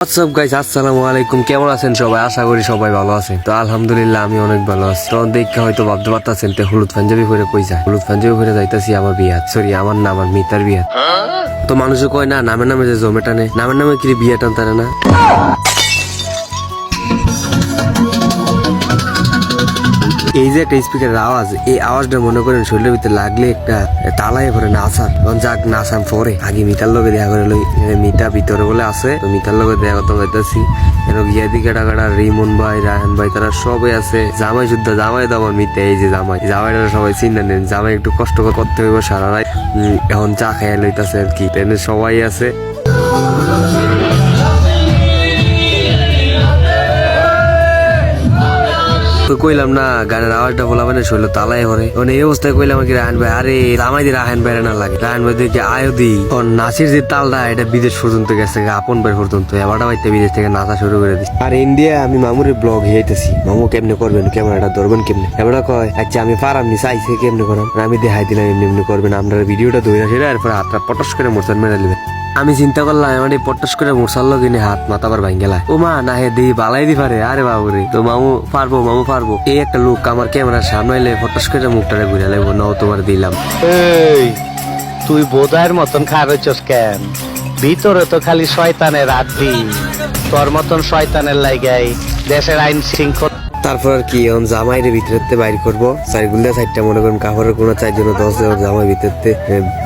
WhatsApp guys আসসালামু আলাইকুম কেমন আছেন সবাই? আশা করি সবাই ভালো আছেন। তো আলহামদুলিল্লাহ, আমি অনেক ভালো আছি। তো দেখে হয়তো ভাবতে পারতাছেন, তো হলুদ পাঞ্জাবি পরে কই যায়? হলুদ পাঞ্জাবি পরে যাইতাছি আমার বিয়া সরি আমার না আমার মিতার বিয়া তো মানুষে কয় না, নামে নামে যে জমে টানে নামের নামে কি বিয়ে টানতারে না? এই যে একটা স্পিকারের আওয়াজ, এই আওয়াজটা মনে করেন শরীরের ভিতরে লাগলে একটা তালাই পরে নাচার তখন যাক নাচাম পরে আগে মিতার লগে দেখা করে লই। মিতা ভিতরে বলে আছে, তো মিতার লগে দেখা করতে যাইতাছি এর গিয়া দিকে টাকাটা রিমন ভাই, রায়হান ভাই, তারা সবাই আছে। জামাই যুদ্ধ জামাই আমার মিতে এই যে জামাই। জামাইটা সবাই চিনে নেন, জামাই একটু কষ্ট করতে হইব সারা রাত। এখন চা খাইয়া লইতাছে আর কি। সবাই আছে। তো কইলাম না গানের আওয়াজটা বলা মানে শৈল তালাই হরে। মানে এই অবস্থায় কইলাম কি রাহান ভাই আরে রামাই দি রাহান ভাই না লাগে। রাহান ভাই দেখে আয়ো দি। নাচের যে তালটা এটা বিদেশ পর্যন্ত গেছে গা, আপন ভাই পর্যন্ত। এবারটা বাইতে বিদেশ থেকে নাচা শুরু করে দিচ্ছে আর ইন্ডিয়া আমি মামুর ব্লগ হেইতেছি। মামু কেমনে করবেন ক্যামেরাটা ধরবেন কেমনে? এবারটা কয় আচ্ছা আমি পারাম নি চাইছে কেমনে করাম? আমি দেখাই দিলাম এমনি এমনি করবেন। আপনারা ভিডিওটা ধরে সেটা এরপরে হাতটা পটস করে মোরসাল মেরে নেবেন। আমি চিন্তা করলাম আমার এই পট্টস করে মোরসাল কিনে হাত মাথা বার ভাঙ্গে লাই ও মা না হে দি বালাই দি পারে। আরে বাবু রে তো মামু পারব মামু পারব। এই একটা লোক আমার ক্যামেরার সামনে এলে পট্টস করে মুখটারে ঘুরে লাগবো নাও তোমার দিলাম। এই, তুই বোধায়ের মতন খাবেছস কেন? ভিতরে তো খালি শয়তানের আড্ডি। তোর মতন শয়তানের লাগাই দেশের আইন শৃঙ্খলা তারপর আর কি, এখন জামাইরে ভিতরতে বাইর করব। চারিগুলা সাইডটা মনে করেন, কাপড়ের কোনো চারজন দশ জন জামাই ভিতরতে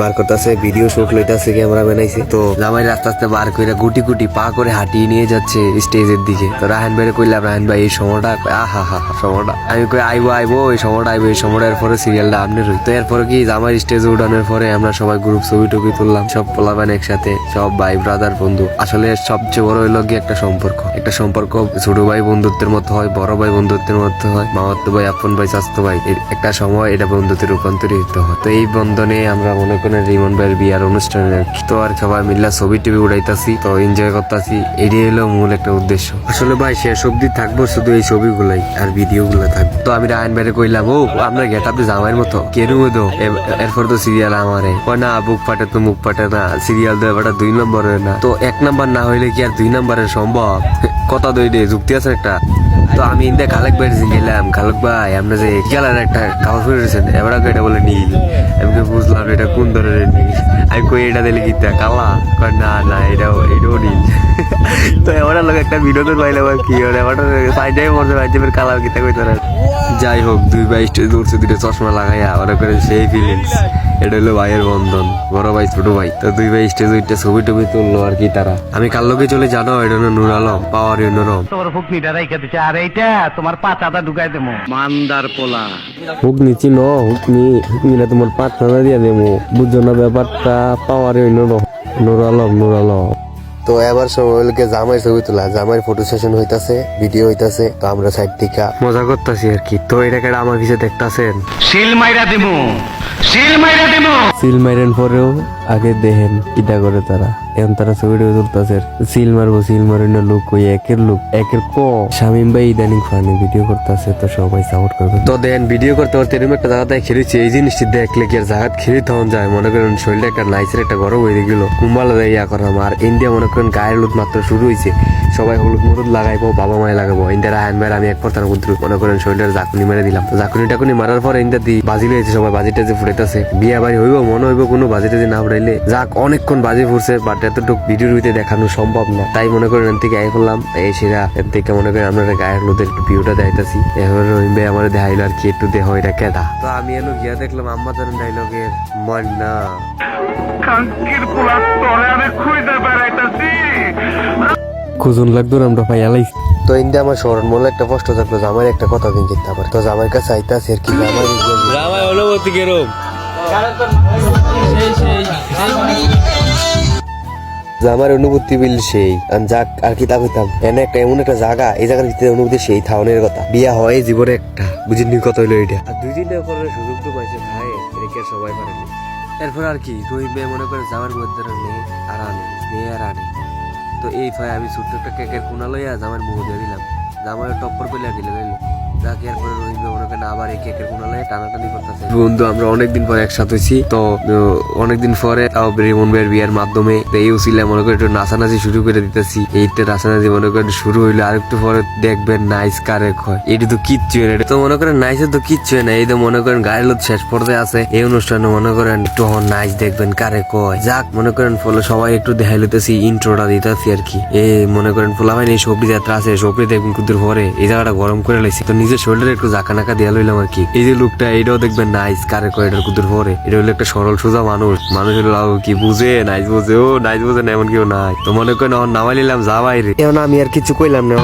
বার করতেছে ভিডিও শুট লইতাছে ক্যামেরা বানাইছে। তো জামাই আস্তে আস্তে বার করে গুটি গুটি পা করে হাঁটিয়ে নিয়ে যাচ্ছে স্টেজের দিকে। তো রাহান ভাইরে কইলাম, রাহান ভাই, এই সময়টা, আহা হা হা, সময়টা। আমি কই, আইবো আইবো, এই সময়টা আইবো, এই সময়টা। এরপরে সিরিয়ালটা আপনি রই তো এরপরে কি, জামাই স্টেজে উঠানোর পরে আমরা সবাই গ্রুপ ছবি টবি তুললাম, সব পোলাবান একসাথে, সব ভাই ব্রাদার বন্ধু। আসলে সবচেয়ে বড় হইল গিয়ে একটা সম্পর্ক। একটা সম্পর্ক ছোট ভাই বন্ধুত্বের মতো হয়, বড় ভাই বন্ধুত্বের মতো হয়। মামাতো ভাই, আপন ভাই স্বাস্থ্য ভাই একটা সময় এটা বন্ধুত্বে রূপান্তরিত হয়। তো এই বন্ধনে আমরা মনে করেন রিমন ভাইয়ের বিয়ার অনুষ্ঠানে তো আর সবাই মিল্লা ছবি টবি উড়াইতাছি, তো এনজয় করতাছি। এটাই হলো মূল একটা উদ্দেশ্য। আসলে ভাই, শেষ অব্দি থাকব শুধু এই ছবিগুলাই আর ভিডিও গুলো থাকবে। তো আমি রায়ন ভাইরে কইলাম, ও, আমরা গেট আপনি জামাইয়ের মতো। কেন দো? এরপর তো সিরিয়াল আমারে। কয়, না, বুক ফাটে তো মুখ ফাটে না। সিরিয়াল তো এবার দুই নম্বরের না। তো এক নাম্বার না হইলে কি আর দুই নম্বরের সম্ভব? কথা দই দে, যুক্তি আছে একটা। তো আমি ইন্দা খালেক ভাই গেলাম, খালেক ভাই, আমরা যে গেলার একটা কাপড় ফিরেছেন এবার এটা বলে নীল আমি কই বুঝলাম এটা কোন ধরনের নীল আমি কই এটা দিলে কি কালা? কয় না না, এটাও এটাও নীল। তো এবার লোক একটা বিনোদন পাইলাম আর কি, এবার সাইডে মরছে পাঞ্জাবের কালার কিতা কইতে না যাই হোক, দুই ভাই স্টেজ উঠছে দুটো চশমা লাগাইয়া, ওরা করে সেই ফিলিংস এটা হলো ভাইয়ের বন্ধন বড় ভাই ছোট ভাই। তো দুই ভাই স্টেজ উঠতে ছবি টবি তুললো আর কি তারা। আমি কাল লোকে চলে জানো এটা হলো নুর আলম পাওয়ার ইউনরম তোমার হুকনিটা রাইখা দিছে আর এইটা তোমার পাতাটা ঢুকাই দেবো। মান্দার পোলা। হুকনি চিনো হুকনি হুকনিটা তোমার পাতা দিয়া দেবো। বুঝো না ব্যাপারটা পাওয়ার ইউনরম নুর আলম নুর আলম তো এবার সবাইকে জামাই ছবি তোলা। জামাই ফটো সেশন হইতাছে ভিডিও হইতাছে তো আমরা সাইড থেকে মজা করতেছি আর কি। তো এটাকে আমার পিছে দেখতাছেন? সিল মাইরা দিমু। শিল মাইরা দিমু। সিল মাইরেন পরেও আগে দেখেন কিটা করে তারা। এখন তারা ছবিটা তুলতেছে, সিল মারবো, সিল ওই একের লুক, একের ক। শামিম ভাই ইদানিং ফানি ভিডিও করতেছে, তো সবাই সাপোর্ট করবে। তো দেন ভিডিও করতে করতে এরকম একটা জায়গাতে খেলেছি, এই জিনিসটি দেখলে কি আর খেলে তখন যায়? মনে করেন একটা নাইসের একটা গরম হয়ে গেল। কুম্বালা দেয় ইয়া করাম আর ইন্ডিয়া মনে করেন গায়ের হলুদ মাত্র শুরু হয়েছে সবাই হলুদ মরুদ লাগাইবো, বাবা মায় লাগাবো। ইন্ডিয়ার হ্যান্ড মেরে আমি এক পর কুদ্রু মনে করেন শরীরের জাকুনি মেরে দিলাম। জাকুনি টাকুনি মারার পর ইন্ডিয়া দি বাজি লইছে সবাই বাজিটা যে ফুটাইতেছে। বিয়া বাড়ি হইব, মনে হইব কোনো বাজিটা যে না ফুটাইলে। যাক, অনেকক্ষণ বাজি ফুটছে বাট এতটুকু ভিডিওর ভিতরে দেখানো সম্ভব না। তাই মনে করেন এর থেকে আই করলাম। এই সেরা এর থেকে মনে করেন আমরা গায়ের হলুদের একটু ভিউটা দেখাইতেছি। এবার রহিমবে আমার দেখাইলো আর কি একটু দেহ এটা কেদা তো আমি এলো গিয়া দেখলাম আম্মা জানেন ডাইলগের মন না কাঙ্কির পোলা তোরে আমি খুঁজে বেড়াইতাছি। খুঁজুন লাগতো না আমরা পাই আলাই তো ইন্দে আমার স্মরণ মনে একটা কষ্ট থাকল যে আমার একটা কথা দিন কিনতে পারে। তো আমার কাছে আইতাছে আর কি আমার রামায় অনুভূতি কেরম যে আমার অনুভূতি বিল সেই। যাক আর কি তা কইতাম। এনে একটা এমন একটা জায়গা এই জায়গার ভিতরে অনুভূতি সেই থাউনের কথা। বিয়া হয় জীবনে একটা বুঝিনি কত হইল এটা আর দুই তিনটা করার সুযোগ তো পাইছে ভাই আর সবাই পারেনি এরপর আর কি রহিম ভাই মনে করে যাওয়ার মধ্যে নেই আর আনে নেই আর আনে। তো এই ভাই আমি ছোট্ট একটা কেকের কোনা লইয়া জামার দিয়ে দিলাম। জামার টপ্পর দিলে দিল বন্ধু, আমরা অনেকদিন পরে একসাথে হয়েছি, তো অনেকদিন পরে তাও রিমন ভাইয়ের বিয়ার মাধ্যমে এই উসিলে মনে করেন একটু নাচানাচি শুরু করে দিতেছি। এইটা নাচানাচি মনে করেন শুরু হইল আর একটু পরে দেখবেন নাইস কারেক হয়। এটা তো কিচ্ছু না, এটা তো মনে করেন নাইসে তো কিচ্ছু না, এই তো মনে করেন গায়ের লোক শেষ পর্যায়ে আছে, এই অনুষ্ঠানে মনে করেন একটু নাইস দেখবেন কারে কয় যাক, মনে করেন ফলে সবাই একটু দেখাই লইতেছি, ইন্ট্রোটা দিতেছি আর কি। এ মনে করেন ফোলা ভাই, এই সবজি যাত্রা আছে সবজি দেখবেন কুদুর পরে, এই জায়গাটা গরম করে লাইছি। তো নিজের শরীরের একটু জাকা নাকা দিয়া লইলাম আর কি। এই যে লোকটা এটাও দেখবেন নাইস কারে কয় এটার কুদুর পরে। এটা হলো একটা সরল সোজা মানুষ। মানুষ হলো কি বুঝে? নাইস বুঝে? ও, নাইস বুঝে না, এমন কেউ নাই। তো মনে করেন নামাই নিলাম, যা বাইরে এখন আমি আর কিছু কইলাম না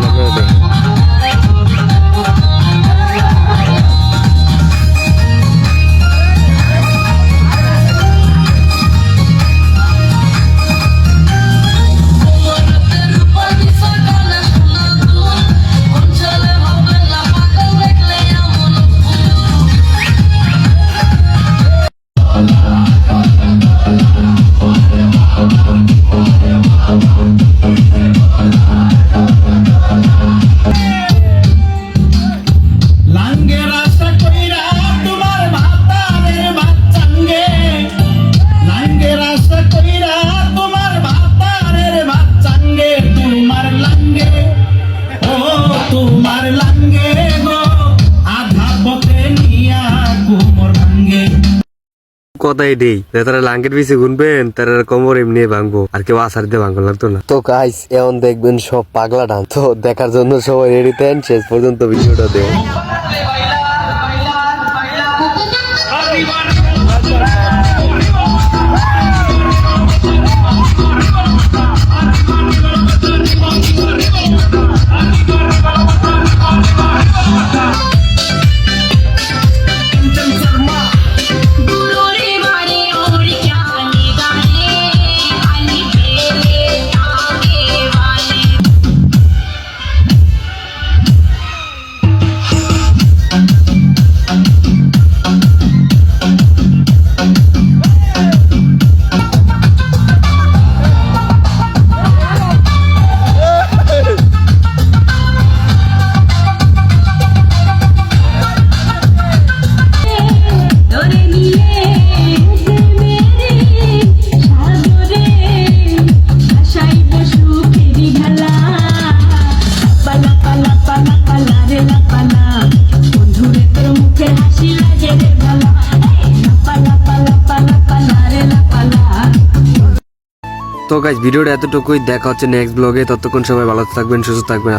কথাই দেই। তারা লাঙ্গের পিছে গুনবেন, তারা কোমর এমনি ভাঙবো, আর কেউ আসার দিয়ে ভাঙবো লাগতো না। তো গাইস এমন দেখবেন সব পাগলা ডান তো দেখার জন্য সবাই রেডি থেন শেষ পর্যন্ত ভিডিওটা দেন তো গাইজ ভিডিওটা এতটুকুই। দেখা হচ্ছে নেক্সট ব্লগে ততক্ষণ সবাই ভালো থাকবেন সুস্থ থাকবেন।